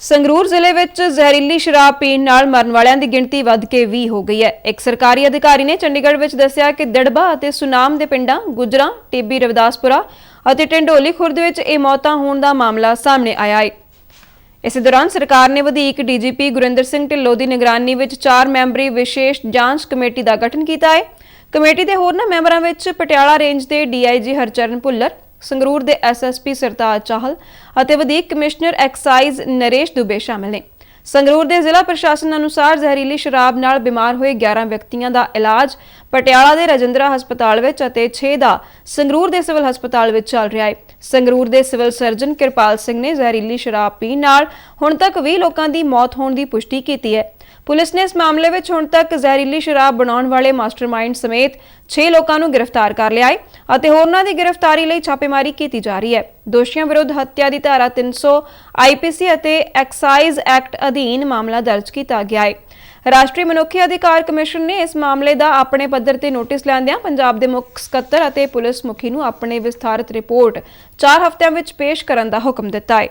ਸੰਗਰੂਰ ਜ਼ਿਲ੍ਹੇ ਵਿੱਚ ਜ਼ਹਿਰੀਲੀ ਸ਼ਰਾਬ ਪੀਣ ਨਾਲ ਮਰਨ ਵਾਲਿਆਂ ਦੀ ਗਿਣਤੀ ਵੱਧ ਕੇ 20 ਹੋ ਗਈ ਹੈ। ਇੱਕ ਸਰਕਾਰੀ ਅਧਿਕਾਰੀ ਨੇ ਚੰਡੀਗੜ੍ਹ ਵਿੱਚ ਦੱਸਿਆ ਕਿ ਦੜਬਾ ਅਤੇ ਸੁਨਾਮ ਦੇ ਪਿੰਡਾਂ ਗੁਜਰਾ, ਟਿੱਬੀ, ਰਵਿਦਾਸਪੁਰਾ ਅਤੇ ਟਿੰਡੋਲੀ ਖੁਰਦ ਵਿੱਚ ਇਹ ਮੌਤਾਂ ਹੋਣ ਦਾ ਮਾਮਲਾ ਸਾਹਮਣੇ ਆਇਆ ਹੈ। ਇਸੇ ਦੌਰਾਨ ਸਰਕਾਰ ਨੇ ਵਧੇਕ ਡੀਜੀਪੀ ਗੁਰਿੰਦਰ ਸਿੰਘ ਢਿੱਲੋਂ ਦੀ ਨਿਗਰਾਨੀ ਵਿੱਚ 4 ਮੈਂਬਰੀ ਵਿਸ਼ੇਸ਼ ਜਾਂਚ ਕਮੇਟੀ ਦਾ ਗਠਨ ਕੀਤਾ ਹੈ। ਕਮੇਟੀ ਦੇ ਹੋਰਨਾਂ ਮੈਂਬਰਾਂ ਵਿੱਚ ਪਟਿਆਲਾ ਰੇਂਜ ਦੇ ਡੀਆਈਜੀ ਹਰਚਰਨ ਭੁੱਲਰ ਸੰਗਰੂਰ ਦੇ ਐਸਐਸਪੀ ਸਰਤਾਜ ਚਾਹਲ ਅਤੇ ਵਧੀਕ ਕਮਿਸ਼ਨਰ ਐਕਸਾਈਜ਼ ਨਰੇਸ਼ ਦੁਬੇ ਸ਼ਾਮਲ ਨੇ। ਸੰਗਰੂਰ ਦੇ ਜ਼ਿਲ੍ਹਾ ਪ੍ਰਸ਼ਾਸਨ ਅਨੁਸਾਰ ਜ਼ਹਿਰੀਲੀ ਸ਼ਰਾਬ ਨਾਲ ਬਿਮਾਰ ਹੋਏ 11 ਵਿਅਕਤੀਆਂ ਦਾ ਇਲਾਜ ਪਟਿਆਲਾ ਦੇ ਰਜਿੰਦਰਾ ਹਸਪਤਾਲ ਵਿੱਚ ਅਤੇ 6 ਦਾ ਸੰਗਰੂਰ ਦੇ ਸਿਵਲ ਹਸਪਤਾਲ ਵਿੱਚ ਚੱਲ ਰਿਹਾ ਹੈ। ਸੰਗਰੂਰ ਦੇ ਸਿਵਲ ਸਰਜਨ ਕਿਰਪਾਲ ਸਿੰਘ ਨੇ ਜ਼ਹਿਰੀਲੀ ਸ਼ਰਾਬ ਪੀਣ ਨਾਲ ਹੁਣ ਤੱਕ 20 ਲੋਕਾਂ ਦੀ ਮੌਤ ਹੋਣ ਦੀ ਪੁਸ਼ਟੀ ਕੀਤੀ ਹੈ। ਪੁਲਿਸ ਨੇ ਇਸ ਮਾਮਲੇ ਵਿੱਚ ਹੁਣ ਤੱਕ ਜ਼ਹਿਰੀਲੀ ਸ਼ਰਾਬ ਬਣਾਉਣ ਵਾਲੇ ਮਾਸਟਰਮਾਈਂਡ ਸਮੇਤ 6 ਲੋਕਾਂ ਨੂੰ ਗ੍ਰਿਫਤਾਰ ਕਰ ਲਿਆ ਹੈ ਅਤੇ ਹੋਰਨਾਂ ਦੀ ਗ੍ਰਿਫਤਾਰੀ ਲਈ ਛਾਪੇਮਾਰੀ ਕੀਤੀ ਜਾ ਰਹੀ ਹੈ। ਦੋਸ਼ੀਆਂ ਵਿਰੁੱਧ ਹੱਤਿਆ ਦੀ ਧਾਰਾ 300 ਆਈਪੀਸੀ ਅਤੇ ਐਕਸਾਈਜ਼ ਐਕਟ ਅਧੀਨ ਮਾਮਲਾ ਦਰਜ ਕੀਤਾ ਗਿਆ ਹੈ। ਰਾਸ਼ਟਰੀ ਮਨੁੱਖੀ ਅਧਿਕਾਰ ਕਮਿਸ਼ਨ ਨੇ ਇਸ ਮਾਮਲੇ ਦਾ ਆਪਣੇ ਪੱਧਰ ਤੇ ਨੋਟਿਸ ਲੈਂਦਿਆਂ ਪੰਜਾਬ ਦੇ ਮੁੱਖ ਸਕੱਤਰ ਅਤੇ ਪੁਲਿਸ ਮੁਖੀ ਨੂੰ ਆਪਣੇ ਵਿਸਥਾਰਤ ਰਿਪੋਰਟ 4 ਹਫ਼ਤਿਆਂ ਵਿੱਚ ਪੇਸ਼ ਕਰਨ ਦਾ ਹੁਕਮ ਦਿੱਤਾ ਹੈ।